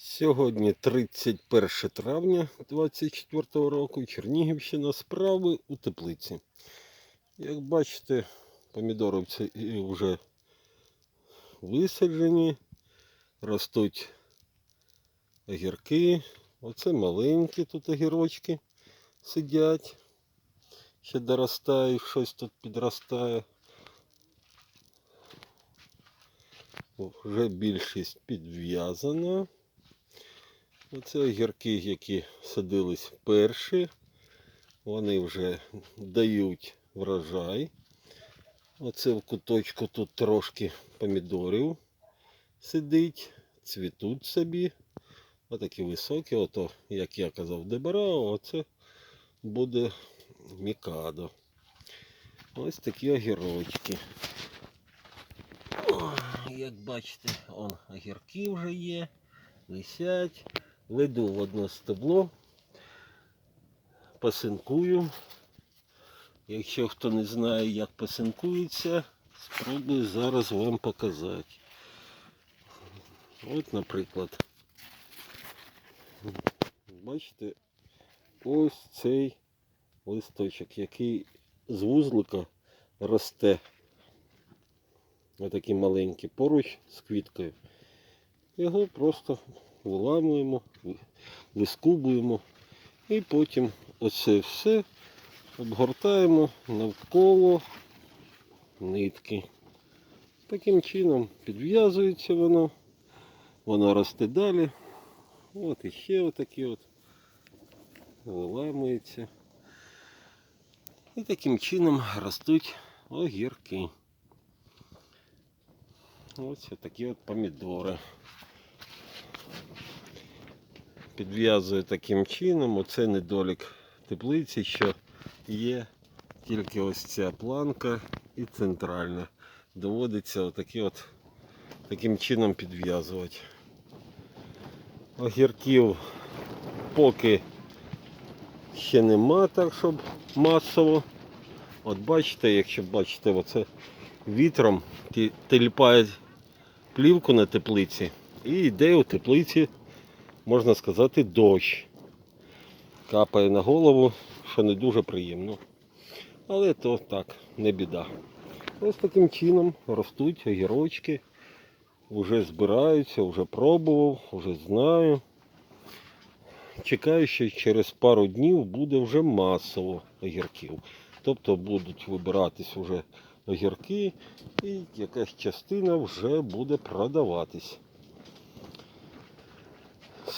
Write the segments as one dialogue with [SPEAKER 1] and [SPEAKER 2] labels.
[SPEAKER 1] Сьогодні 31 травня 2024 року. Чернігівщина справи у теплиці. Як бачите, помідоровці вже висаджені, ростуть огірки. Оце маленькі тут огірочки сидять. Ще доростають, щось тут підростає. Вже більшість підв'язана. Оце огірки, які садились перші. Вони вже дають врожай. Оце в куточку тут трошки помідорів сидить, цвітуть собі. Отакі високі, ото, як я казав, дебарао, оце буде мікадо. Ось такі огірочки. О, як бачите, он огірки вже є, висять. Веду в одне стебло, пасинкую. Якщо хто не знає, як пасинкується, спробую зараз вам показати. От, наприклад, бачите, ось цей листочок, який з вузлика росте. Отакий маленький поруч з квіткою. Його просто виламуємо, вискубуємо і потім оце все обгортаємо навколо нитки. Таким чином підв'язується воно, воно росте далі. От іще отакі от виламується. І таким чином ростуть огірки. Ось такі от помідори. Підв'язую таким чином. Оце недолік теплиці, що є тільки ось ця планка і центральна. Доводиться отакі от таким чином підв'язувати. Огірків поки ще нема, так щоб масово. От бачите, якщо бачите, оце вітром ті- тіліпає плівку на теплиці і йде у теплиці, можна сказати, дощ. Капає на голову, що не дуже приємно. Але то так, не біда. Ось таким чином ростуть огірочки. Вже збираються, вже пробував, вже знаю. Чекаю, що через пару днів буде вже масово огірків. Тобто будуть вибиратись вже огірки і якась частина вже буде продаватись.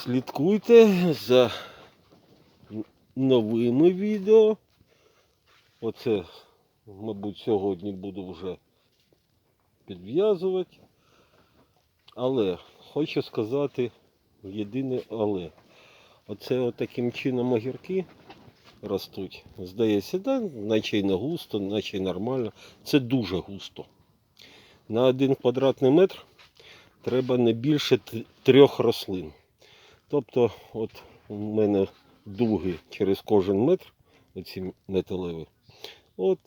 [SPEAKER 1] Слідкуйте за новими відео. Оце, мабуть, сьогодні буду вже підв'язувати. Але хочу сказати єдине але. Оце от таким чином огірки ростуть. Здається, да, наче й не густо, наче й нормально. Це дуже густо. На один квадратний метр треба не більше трьох рослин. Тобто, от у мене дуги через кожен метр, оці металеві. От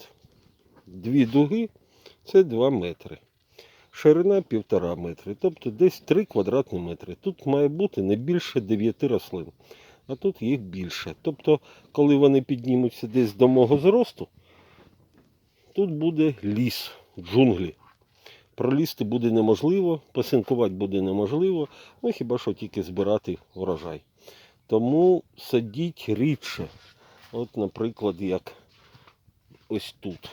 [SPEAKER 1] дві дуги це 2 метри. Ширина півтора метри, тобто десь 3 квадратні метри. Тут має бути не більше 9 рослин, а тут їх більше. Тобто, коли вони піднімуться десь до мого зросту, тут буде ліс, джунглі. Пролізти буде неможливо, посинкувати буде неможливо, ну хіба що тільки збирати врожай. Тому садіть рідше. От, наприклад, як ось тут.